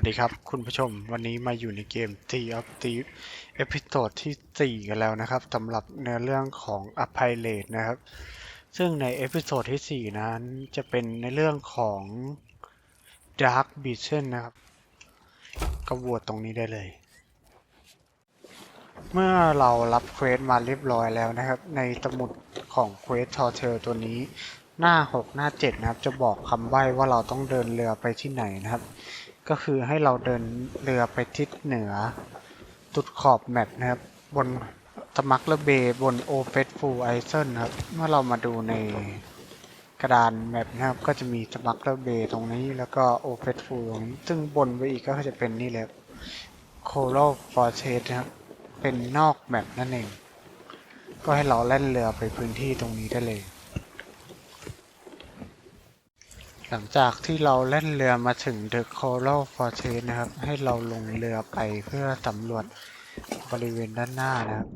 วัสดีครับ คุณผู้ชมวันนี้มาอยู่ในเกม T of Thieves เอพิโซดที่ 4 กันแล้วนะครับสำหรับเนื้อเรื่องของอภัยเลดนะครับ ซึ่งในเอพิโซดที่ 4 นั้นจะเป็นในเรื่องของ Dark b i s h o n นะครับก็โวตตรงนี้ได้เลย เมื่อเรารับเควสมาเรียบร้อยแล้วนะครับ ในสมุดของเควสทอเทลตัวนี้หน้า 6 หน้า 7 นะครับ จะบอกคำใบ้ว่าเราต้องเดินเรือไปที่ไหนนะครับ ก็คือให้เราเดินเรือไปทิศเหนือตุดขอบแมปนะครับ บนสมักเลเบย์บนโอเฟสฟูไอเซนครับ เมื่อเรามาดูในกระดานแมปนะครับ ก็จะมีสมักเลเบย์ตรงนี้แล้วก็โอเฟสฟูตรงนี้ซึ่งบนไปอีกก็จะเป็นนี่แหละโคโลฟอร์เทสนะครับ เป็นนอกแมปนั่นเอง ก็ให้เราแล่นเรือไปพื้นที่ตรงนี้ได้เลย หลังจากที่เราเล่นเรือมาถึง The Coral Fortress นะครับ ให้เราลงเรือไปเพื่อสำรวจบริเวณด้านหน้านะครับ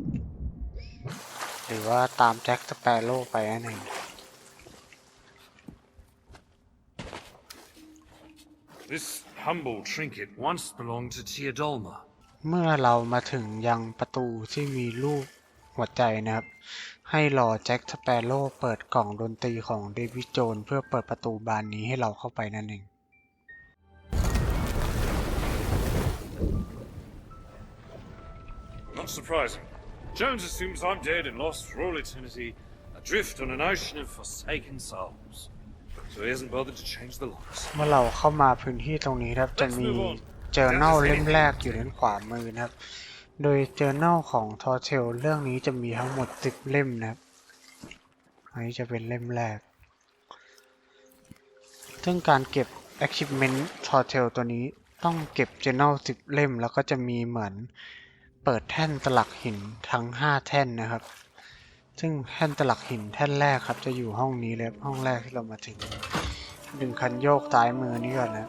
หรือว่าตามแจ็คสเปโร่ไปนั่นเอง This humble trinket once belonged to Teodolma. เมื่อเรามาถึงยังประตูที่มีรูปหัวใจนะครับ ให้รอแจ็คสเปโร่เปิดกล่องดนตรีของเดวิดโจนเพื่อเปิดประตูบานนี้ให้เราเข้าไปนั่นเอง Not surprising. Jones assumes I'm dead and lost for all eternity, adrift on an ocean of forsaken souls. So he hasn't bothered to change the locks. เมื่อเราเข้ามาพื้นที่ตรงนี้ครับจะมีเจอ r น a l เล่มแรกอยู่ด้านขวามือนะครับ โดยเจอ r น a l ของทอเทลเรื่องนี้จะมีทั้งหมด10เล่มนะครับ อันนี้จะเป็นเล่มแรก ซึ่งการเก็บ achievement ทอเทลตัวนี้ต้องเก็บ journal 10 เล่ม แล้วก็จะมีเหมือนเปิดแท่นตลักหินทั้ง 5 แท่นนะครับ ซึ่งแท่นตลักหินแท่นแรกครับจะอยู่ห้องนี้เลยห้องแรกที่เรามาถึงดึงคันโยกซ้ายมือนี่ก่อนนะ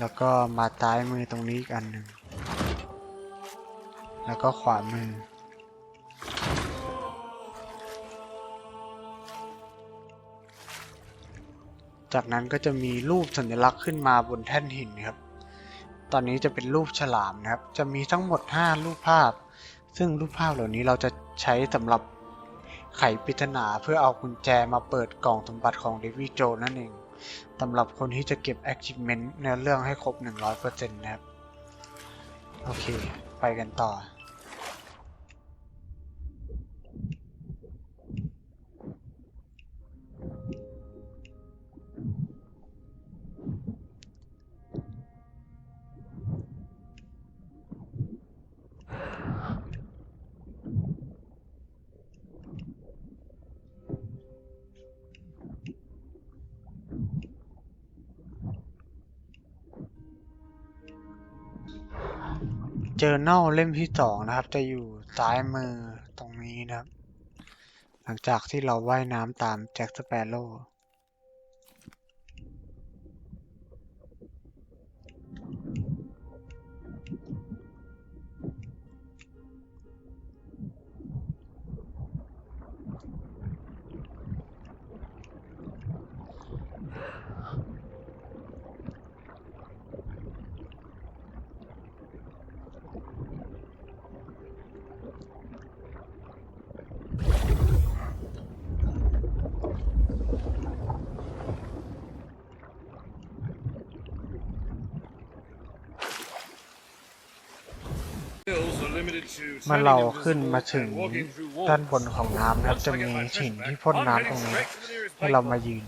แล้วก็มาซ้ายมือตรงนี้อีกอันหนึ่ง แล้วก็ขวามือ จากนั้นก็จะมีรูปสัญลักษณ์ขึ้นมาบนแท่นหินครับ ตอนนี้จะเป็นรูปฉลามนะครับ จะมีทั้งหมด 5 รูปภาพ ซึ่งรูปภาพเหล่านี้เราจะใช้สำหรับไขปริศนาเพื่อเอากุญแจมาเปิดกล่องสมบัติของเดวิดโจนั่นเอง สำหรับคนที่จะเก็บ achievement เนื้อเรื่องให้ครบ 100%นะครับ โอเค ไปกันต่อ เจอเน่าเล่มที่สองนะครับ จะอยู่ซ้ายมือตรงนี้นะครับ หลังจากที่เราว่ายน้ำตามแจ็คสเปโร่ เมื่อ turning เราขึ้น invisible มาถึง and walking through ด้าน walls. บนของน้ำนะครับ จะมีหินที่พ่นน้ำตรงนี้ให้เรามายืน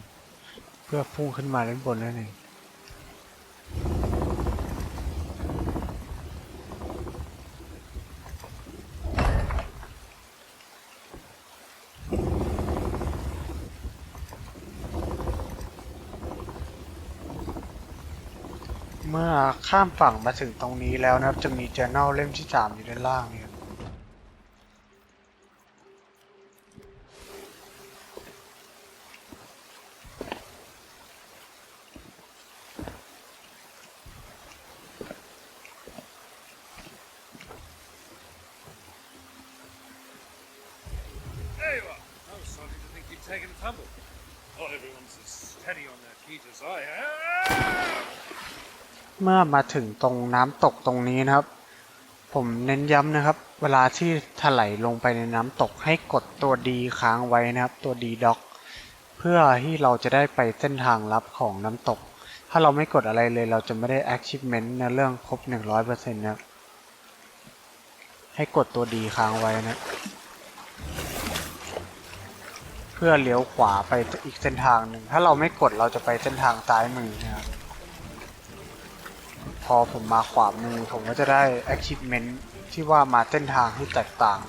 เพื่อพุ่งขึ้นมาด้านบนนั่นเอง เมื่อ ข้ามฝั่งมาถึงตรงนี้แล้วนะครับ จะมี journal เล่มที่สามอยู่ด้านล่างเนี่ย There you are. I was starting to think you'd taken a tumble. Not everyone's as steady on their feet as I am. เมื่ อมาถึงตรงน้ำตกตรงนี้นะครับ ผมเน้นย้ำนะครับ เวลาที่ถลายลงไปในน้ำตกให้กดตัวดีค้างไว้นะครับ ตัวดีด็อก เพื่อที่เราจะได้ไปเส้นทางลับของน้ำตก ถ้าเราไม่กดอะไรเลยเราจะไม่ได้ achievement ในเรื่องครบ 100%นะครับให้กดตัวดีค้างไว้นะ เพื่อเลี้ยวขวาไปอีกเส้นทางหนึ่ง ถ้าเราไม่กดเราจะไปเส้นทางซ้ายมือนะครับ พอผมมาขวามือ ผมก็จะได้ achievement ที่ว่ามาเส้นทางที่แตกต่าง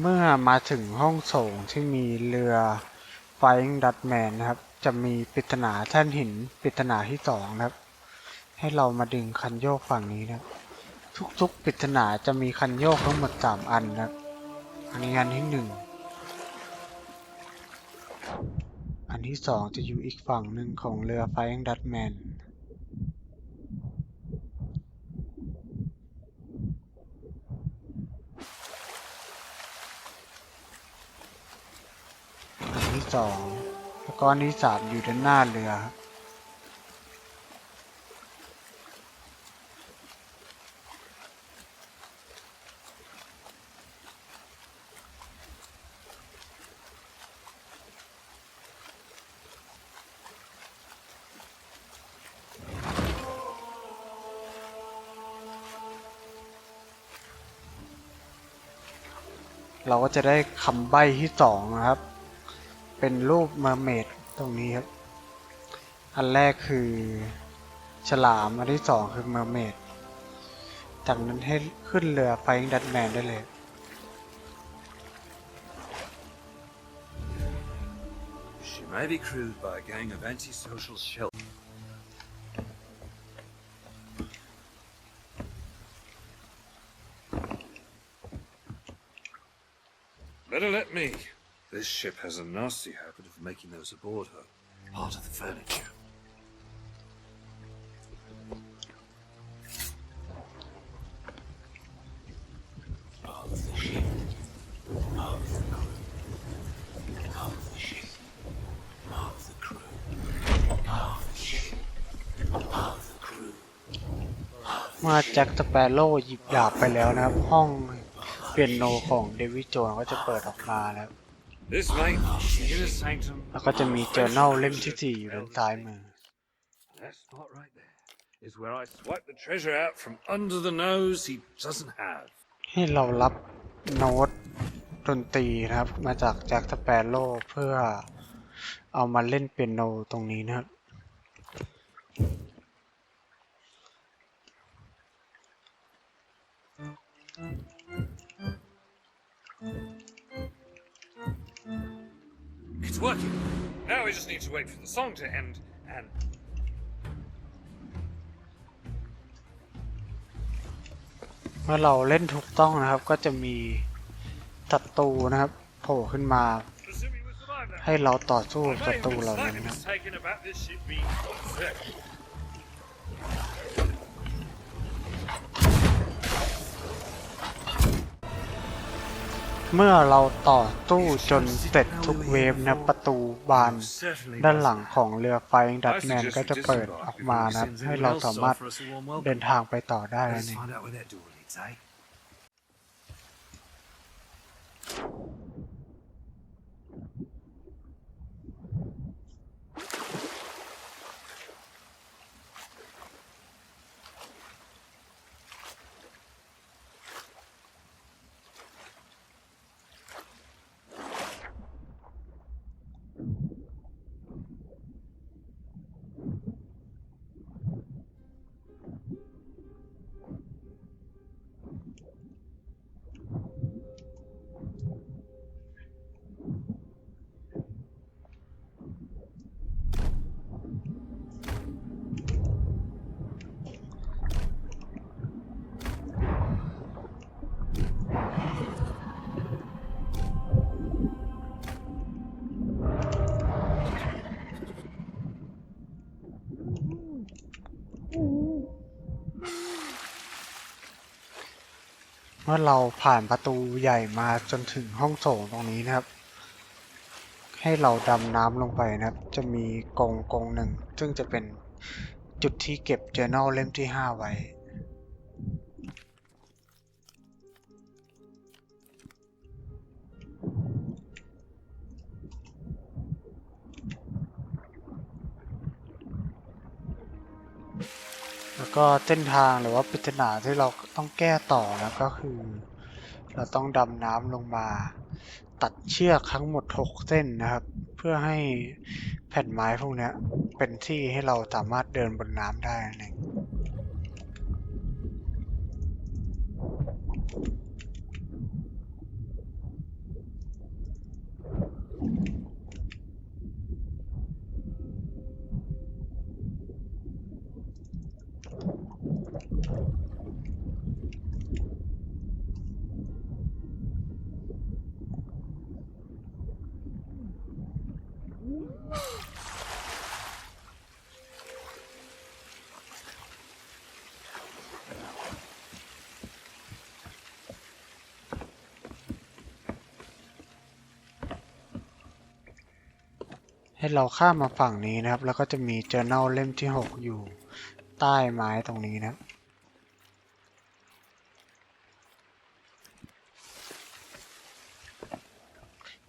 เมื่อมาถึงห้องโถงที่มีเรือ Flying Dutchman นะครับ จะมีปริศนาแท่นหินปริศนาที่สองนะครับ ให้เรามาดึงคันโยกฝั่งนี้นะทุกๆปริศนาจะมีคันโยกทั้งหมดสามอันนะอันนี้อันที่หนึ่งอันที่สองจะอยู่อีกฝั่งหนึ่งของเรือ Flying Dutchman อันที่สอง แล้วก็อันที่สามอยู่ด้านหน้าเรือครับเราก็จะได้คำใบ้ที่สองนะครับ เป็นรูปเมอร์เมดตรงนี้ครับ อันแรกคือฉลาม อันที่สองคือเมอร์เมดจากนั้นให้ขึ้นเรือไฟดัตแมนได้เลย Better let me. This ship has a nasty habit of making those aboard her part of the furniture. crew. เมื่อแจ็คสเปโร่หยิบดาบไปแล้วนะครับ ห้องเปียโนของเดวิดโจนก็จะเปิดออกมาแล้ว This, mate, the inner sanctum. แล้วก็จะมีเจอร์น l เล่มที่สี่อยู่ด้านซ้ายมือ That spot right there is where I swipe the treasure out from under the nose he doesn't have. ให้เรารับโน้ตดนตรีนะครับ มาจากแจ็คสเปโร่เพื่อเอามาเล่นเปียโนตรงนี้นะครับ It's working. Now we just need to wait for the song to end and. เมื่อเราเล่นถูกต้องนะครับ ก็จะมีศัตรูนะครับโผล่ขึ้นมา Assuming we survive that. ให้เราต่อสู้ I กับศั may ตรู have เห been ล่านั้น slightly นะ เมื่อเราต่อตู้จนเสร็จทุกเวฟนะประตูบาน ด้านหลังของเรือไฟดัตแมนก็จะเปิดออกมานะให้เราสามารถเดินทางไปต่อได้นั่น เมื่อเราผ่านประตูใหญ่มาจนถึงห้องโถงตรงนี้นะครับ ให้เราดำน้ำลงไปนะครับ จะมีกองกองหนึ่ง ซึ่งจะเป็นจุดที่เก็บ journal เล่มที่ 5 ไว้ ก็เส้นทางหรือว่าปริศนาที่เราต้องแก้ต่อนะก็คือ เราต้องดำน้ำลงมา ตัดเชือกทั้งหมด 6 เส้นนะครับ เพื่อให้แผ่นไม้พวกนี้เป็นที่ให้เราสามารถเดินบนน้ำได้นั่นเอง ให้เราข้ามมาฝั่งนี้นะครับ แล้วก็จะมี journal เล่มที่ 6 อยู่ใต้ไม้ตรงนี้นะ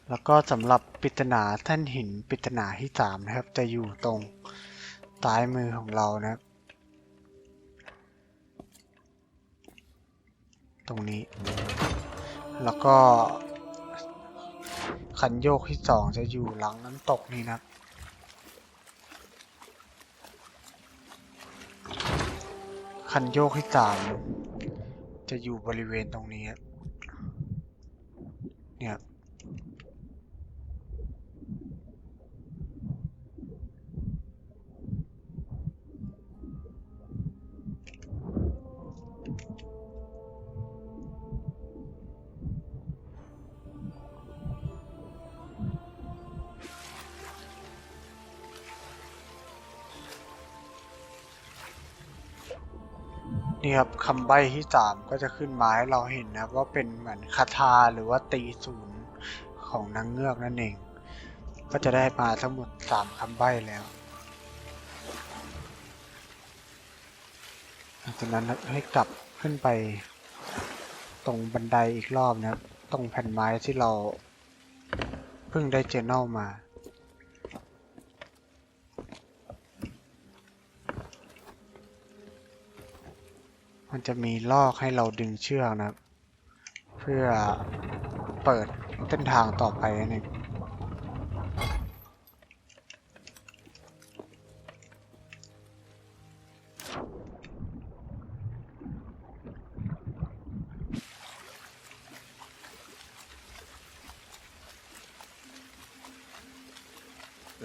แล้วก็สำหรับปริศนาแท่านหินปริศนาที่สามนะครับ จะอยู่ตรงซ้ายมือของเรานะครับ ตรงนี้ แล้วก็ คันโยกที่สองจะอยู่หลังน้ำตกนี่นะคันโยกที่สามจะอยู่บริเวณตรงนี้เนี่ย นี่ครับคำใบ้ที่สามก็จะขึ้นมาให้เราเห็นนะว่าเป็นเหมือนคาถาหรือว่าตีศูนย์ของนางเงือกนั่นเอง ก็จะได้มาทั้งหมดสามคำใบ้แล้วหลังจากนั้นให้กลับขึ้นไปตรงบันไดอีกรอบนะครับ ตรงแผ่นไม้ที่เราเพิ่งได้เจอเนลมา มันจะมีลอกให้เราดึงเชือกนะเพื่อเปิดเส้นทางต่อไปนั่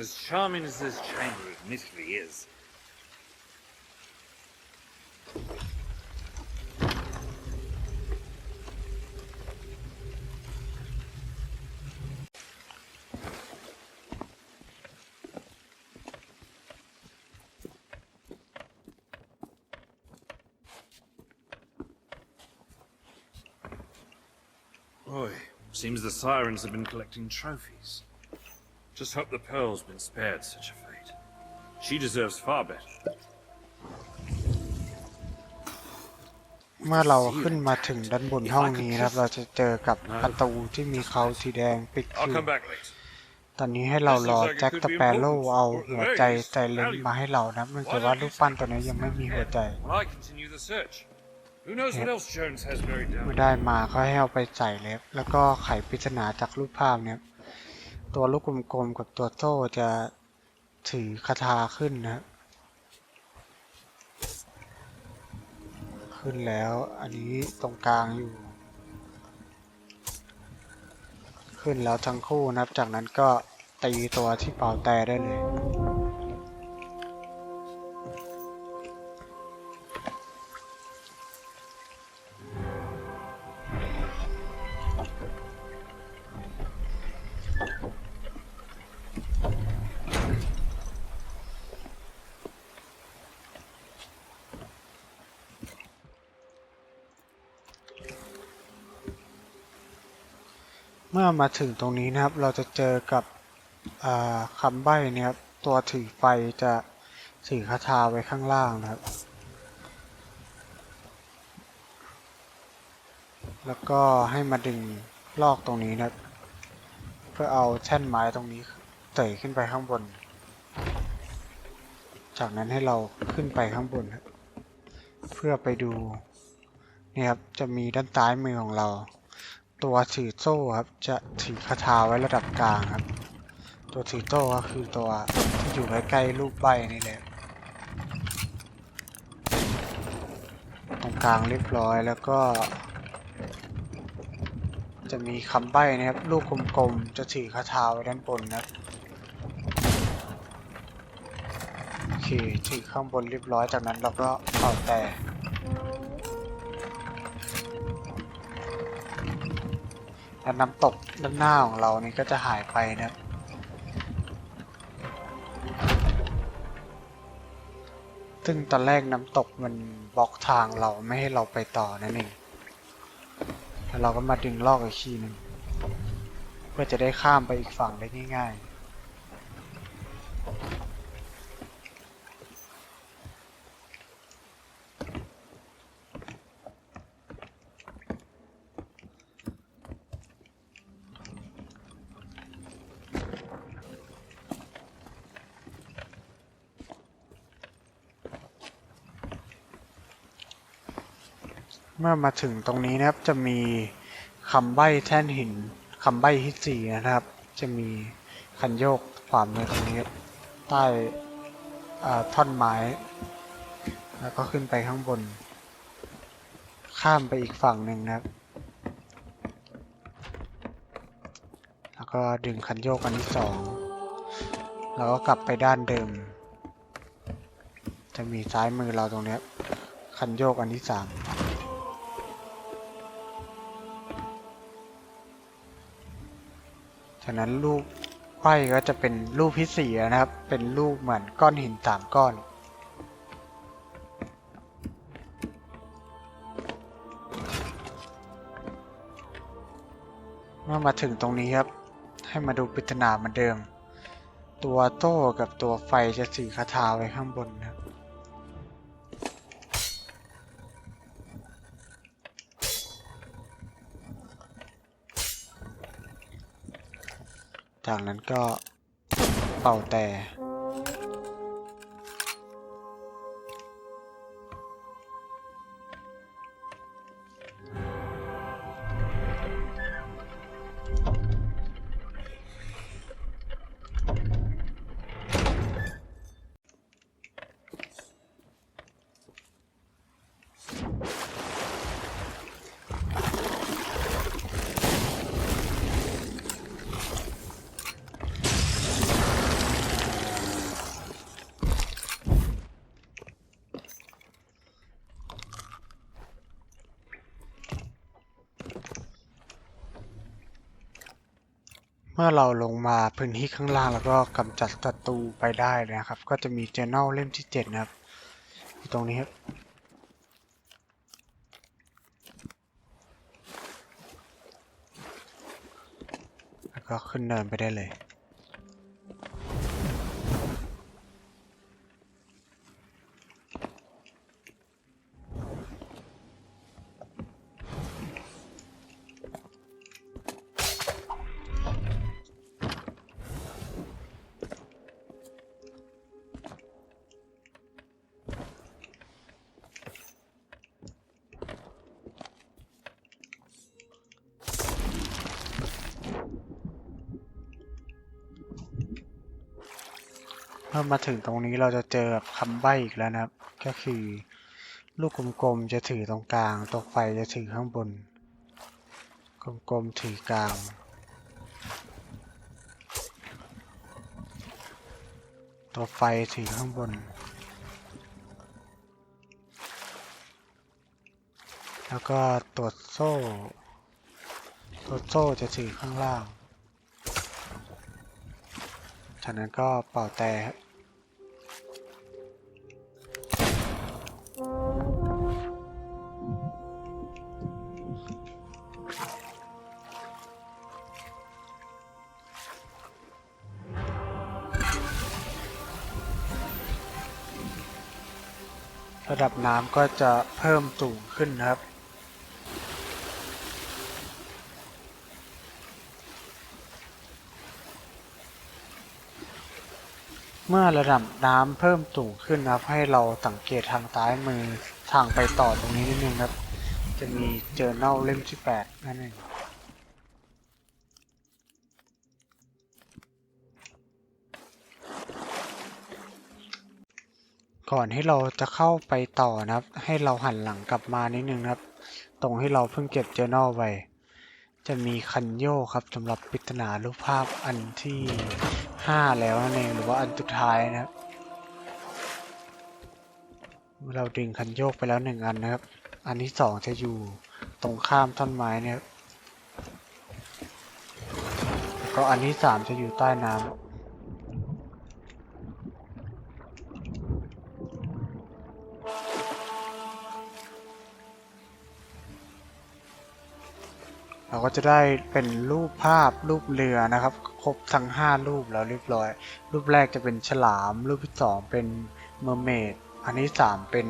As charming as this chamber admittedly is, Boy, seems the sirens have been collecting trophies. Just hope the Pearl's been spared such a fate. She deserves far better. เมื่อเราขึ้นมาถึงด้านบนห้องนี้นะครับ เราจะเจอกับประตูที่มีเขาสีแดงปิดอ I'll ยู่ come back later. ตอนนี้ให้เรารอแจ็คสเปโร่เอาหัวใจไซเลนมาให้เรานะครับเนื่องจากว่ารูปปั้นตัวนี้ยังไม่มีหัวใจ Who knows what else Jones has buried เมื่อได้มาก็ให้เอาไปใส่เล็บ แล้วก็ไขปริศนาจากรูปภาพเนี่ย ตัวลูกกลมๆกับตัวโซ่จะถือคาถาขึ้นนะครับขึ้นแล้วอันนี้ตรงกลางอยู่ ขึ้นแล้วทั้งคู่นะครับ จากนั้นก็ตีตัวที่เป่าแต่ได้เลย มื่อมาถึงตรงนี้นะครับ เราจะเจอกับคำใบ้เนี่ยครับ ตัวถือไฟจะถือคาถาไว้ข้างล่างนะครับ แล้วก็ให้มาดึงลอกตรงนี้นะครับ เพื่อเอาแท่นไม้ตรงนี้เตะขึ้นไปข้างบน จากนั้นให้เราขึ้นไปข้างบน เพื่อไปดูเนี่ยครับ จะมีด้านซ้ายมือของเรา ตัวถือโซ่ครับ จะถือคาถาไว้ระดับกลางครับ ตัวถือโซ่ก็คือตัวที่อยู่ใกล้ๆรูปใบนี่แหละตรงกลางเรียบร้อยแล้วก็ จะมีคำใบ้นะครับ ลูกกลมๆจะถือคาถาไว้ด้านบนนะครับโอเคถือข้างบนเรียบร้อยจากนั้นเราก็เป่าแต่ แล้วน้ำตกด้านหน้าของเรานี่ก็จะหายไปนะครับซึ่งตอนแรกน้ำตกมันบล็อกทางเราไม่ให้เราไปต่อนั่นเองแล้วเราก็มาดึงลอกอีกทีหนึงเพื่อจะได้ข้ามไปอีกฝั่งได้ง่ายๆ เมื่อมาถึงตรงนี้นะครับจะมีคำใบ้แท่นหินคำใบ้ที่สี่นะครับ จะมีคันโยกขวามือตรงนี้ใต้ท่อนไม้ แล้วก็ขึ้นไปข้างบน ข้ามไปอีกฝั่งหนึ่งนะครับ แล้วก็ดึงคันโยกอันที่สองแล้วก็กลับไปด้านเดิม จะมีซ้ายมือเราตรงนี้คันโยกอันที่สาม ฉะนั้นรูปไพ่ก็จะเป็นรูปที่สี่นะครับ เป็นรูปเหมือนก้อนหินสามก้อนเมื่อมาถึงตรงนี้ครับ ให้มาดูปริศนาเหมือนเดิม ตัวโต้กับตัวไฟจะสื่อคาถาไว้ข้างบนนะครับ จากนั้นก็เป่าแต่ มื่อเราลงมาพื้นที่ข้างล่างแล้วก็กำจัดศัตรูไปได้เลยนะครับ ก็จะมีเจนเนลเล่มที่ 7 นะครับ อยู่ตรงนี้ครับแล้วก็ขึ้นเนินไปได้เลย เมื่อมาถึงตรงนี้เราจะเจอคำใบ้อีกแล้วนะครับ ก็คือ ลูกกลมๆจะถือตรงกลางตัวไฟจะถือข้างบน กลมๆถือกลางตัวไฟถือข้างบน แล้วก็ตัวโซ่ ตัวโซ่จะถือข้างล่าง จากนั้นก็เป่าแต่ ระดับน้ำก็จะเพิ่มสูงขึ้นนะครับเมื่อระดับน้ำเพิ่มสูงขึ้นนะครับ ให้เราสังเกตทางซ้ายมือทางไปต่อตรงนี้นิดนึงครับ จะมีเจอเน่าเล่มที่แปดนั่นเอง ก่อนที่เราจะเข้าไปต่อนะครับ ให้เราหันหลังกลับมานิดนึงนะครับ ตรงที่เราเพิ่งเก็บเจอ r n a l ไว้จะมีคันโยกครับสำหรับปริศนารูปภาพอันที่ 5 แล้วนั่นเองหรือว่าอันสุดท้ายนะครับ เราดึงคันโยกไปแล้วหนึ่งอันนะครับ อันที่สองจะอยู่ตรงข้ามต้นไม้นี่ยครับแล้วก็อันที่สามจะอยู่ใต้น้ำ เราก็จะได้เป็นรูปภาพรูปเรือนะครับ ครบทั้ง 5 รูปแล้วเรียบร้อย รูปแรกจะเป็นฉลาม รูปที่ 2 เป็นเมอร์เมดอันที่ 3 เป็น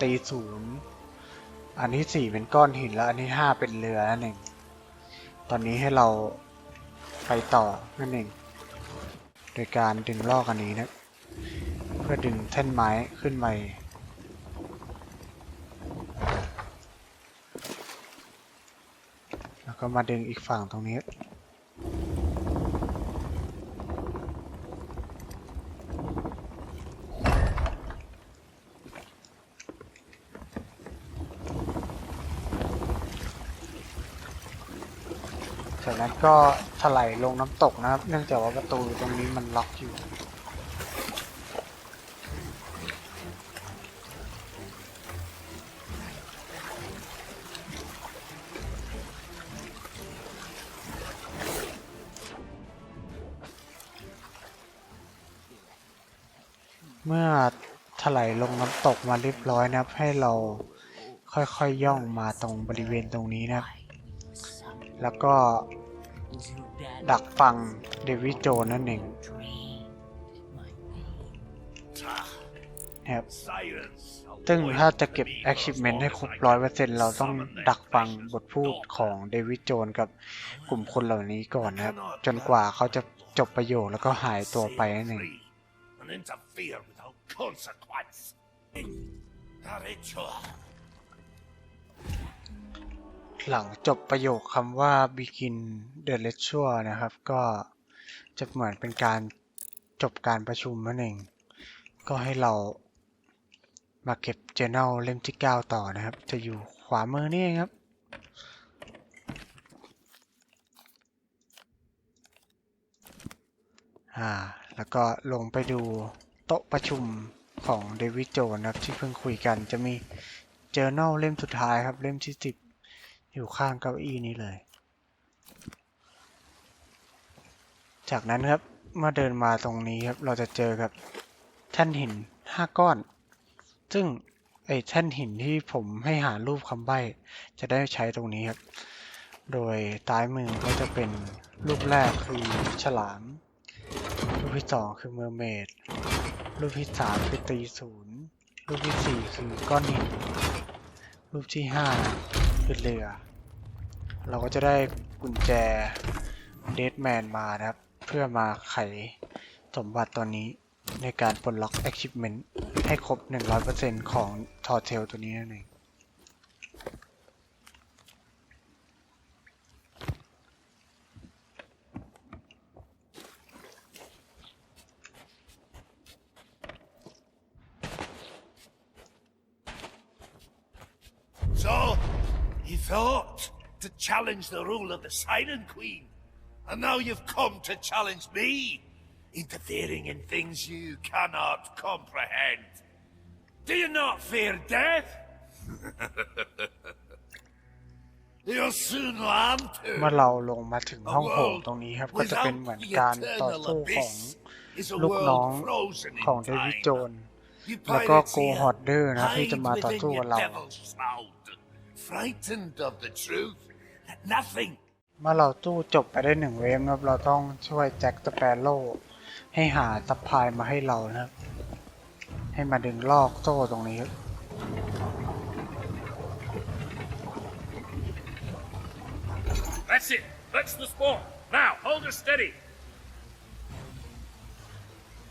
ตีศูนย์อันที่ 4 เป็นก้อนหิน แล้วอันที่ 5 เป็นเรือนั่นเองตอนนี้ให้เราไปต่อนั่นเอง โดยการดึงลอกอันนี้นะ เพื่อดึงแท่นไม้ขึ้นไป แล้ว ก็มาดึงอีกฝั่งตรงนี้ จากนั้นก็ถลายลงน้ำตกนะครับ เนื่องจากว่าประตูตรงนี้มันล็อกอยู่ ตกมาเรียบร้อยนะครับ ให้เราค่อยๆย่องมาตรงบริเวณตรงนี้นะครับ แล้วก็ดักฟังเดวิดโจนั่นเองนะครับซึ่งถ้าจะเก็บ achievement ให้ครบร้อยเปอร์เซ็นเราต้องดักฟังบทพูดของเดวิดโจนกับกลุ่มคนเหล่านี้ก่อนนะครับ จนกว่าเขาจะจบประโยคแล้วก็หายตัวไปนั่นเอง หลังจบประโยคคำว่า begin the lecture นะครับ ก็จะเหมือนเป็นการจบการประชุมนั่นเอง ก็ให้เรามาเก็บ journal เล่มที่ 9 ต่อนะครับ จะอยู่ขวามือนี่เองครับอ่าแล้วก็ลงไปดูโต๊ะประชุม ของเดวิดโจนะครับที่เพิ่งคุยกันจะมี journal เล่มสุดท้ายครับ เล่มที่10อยู่ข้างเก้าอี้นี้เลย จากนั้นครับเมื่อเดินมาตรงนี้ครับ เราจะเจอกับแท่นหินห้าก้อน ซึ่งไอ้แท่นหินที่ผมให้หารูปคำใบ้จะได้ใช้ตรงนี้ครับ โดยซ้ายมือก็จะเป็นรูปแรกคือฉลาม รูปที่สองคือเมอร์เมด รูปที่สามคือตีศูนย์รูปที่สี่คือก้อนหินรูปที่ห้าคือเรือ เราก็จะได้กุญแจเดดแมนมานะครับ เพื่อมาไขสมบัติตัวนี้ในการปลดล็อก Achievement ให้ครบ 100%ของทอเทลตัวนี้นั่นเอง you thought to challenge the rule of the Siren Queen. And now you've come to challenge me, interfering in things you cannot comprehend. Do you not fear death? You'll soon learn เมื่อ to. เราลงมาถึง A ห้องโถง world ตรงนี้ครับ ก็จะเป็น without เหมือน the การต่อ eternal สู้ของ abyss is a ลูกน้อง world frozen ของ in เดวิด time. โจน You แล้วก็ pirates โก here ฮอดเดอร์นะครับที่จะ hide มาต่อ within สู้ your กับเรา devil's shroud, frightened of the truth. Nothing. เมื่อเราตู้จบไปได้หนึ่งเวฟครับเราต้องช่วยแจ็คสเปโรให้หาซัพพลายมาให้เรานะครับ ให้มาดึงลอกโซ่ตรงนี้ครับ That's it. That's the spot. Now hold her steady.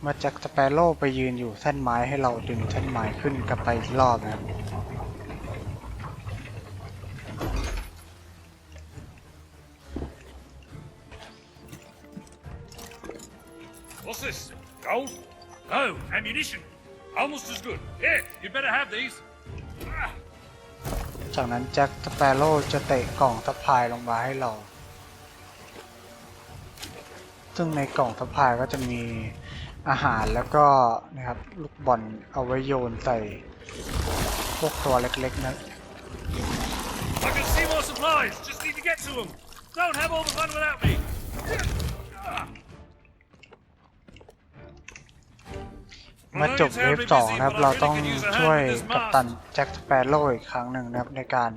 มาจากสเปโรไปยืนอยู่เส้นไม้ให้เราดึงเส้นไม้ขึ้นกลับไปอีกรอบนะครับ ammunition. Almost as good. Here, you'd better have these. Ah, จากนั้นแจ็คสเปโร่จะเตะกล่องสะพายลงมาให้เรา ซึ่งในกล่องสะพายก็จะมีอาหารแล้วก็นะครับลูกบอลเอาไว้โยนใส่พวกตัวเล็กๆนะ I can see more supplies. Just need to get to them. Don't have all the fun without me. มื่อจบเวฟสองนะครับ เราต้องช่วยกัปตันแจ็คสเปโร่อีกครั้งหนึ่งนะครับ ในการ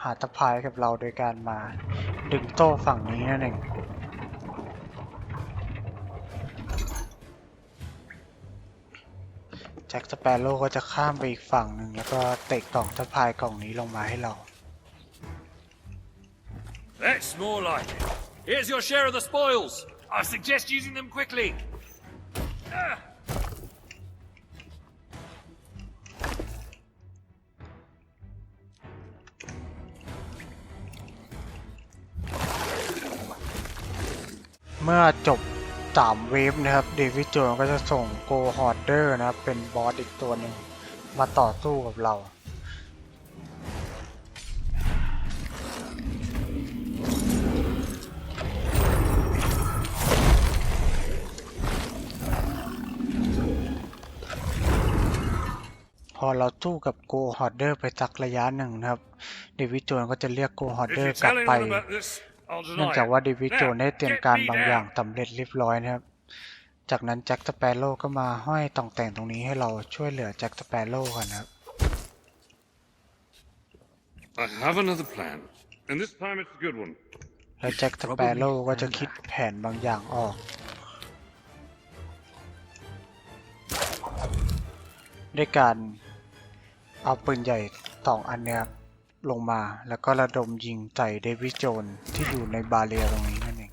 หาตะพายกับเราโดยการมาดึงโต้ฝั่งนี้นั่นเองแจ็คสเปโร่ก็จะข้ามไปอีกฝั่งหนึ่งแล้วก็เตะกล่องตะพายกล่องนี้ลงมาให้เรา That's more like it. Here's your share of the spoils. I suggest using them quickly. Ah. เมื่อจบสามเวฟนะครับเดวิดโจนก็จะส่งโกฮอร์เดอร์นะครับ เป็นบอสอีกตัวหนึ่งมาต่อสู้กับเรา พอเราสู้กับโกฮอร์เดอร์ไปสักระยะหนึ่งนะครับ เดวิดโจนก็จะเรียกโกฮอร์เดอร์กลับไป anyone about this, I'll เนื่อง deny จากว่า it. เดวิดโจน Now, ได้เตรียม get การ me บางอย่าง down. สำเร็จเรียบร้อยนะครับ จากนั้นแจ็คสเปโร่ก็มาห้อยต่องแต่งตรงนี้ให้เราช่วยเหลือแจ็คสเปโร่กันนะครับ I have another plan, and this time it's a good one. แล้วแจ็คสเปโร่ก็จะคิดแผนบางอย่างออก ด้วยการเอาปืนใหญ่สองอันเนี้ย ลงมาแล้วก็ระดมยิงใส่เดวิสโจนที่อยู่ในบาเรียตรงนี้นั่นเอง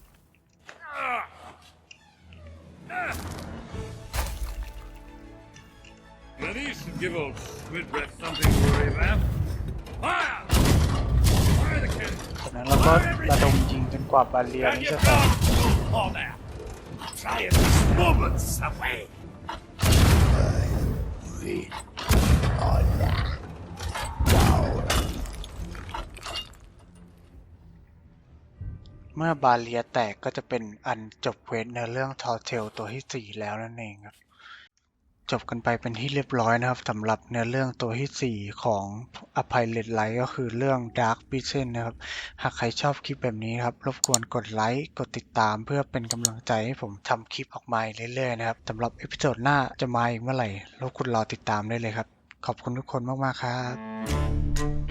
จากนั้นเราก็ระดมยิงจนกว่าบาเรียนี้จะแตก เมื่อบาเรียแตกก็จะเป็นอันจบเวสในเรื่องทอเทลตัวที่4แล้วนั่นเองครับ จบกันไปเป็นที่เรียบร้อยนะครับสำหรับเนื้อเรื่องตัวทีสี่4ของอภัยเลดไลท์ก็คือเรื่อง Dark v i s i o n นะครับ หากใครชอบคลิปแบบนี้ครับ รบกวนกดไลค์กดติดตามเพื่อเป็นกำลังใจให้ผมทำคลิปออกมาเรื่อยๆนะครับสำหรับเอพิโซดหน้าจะมาอีกเมื่อไหร่รบกวนรอติดตามได้เลยครับ ขอบคุณทุกคนมากๆครับ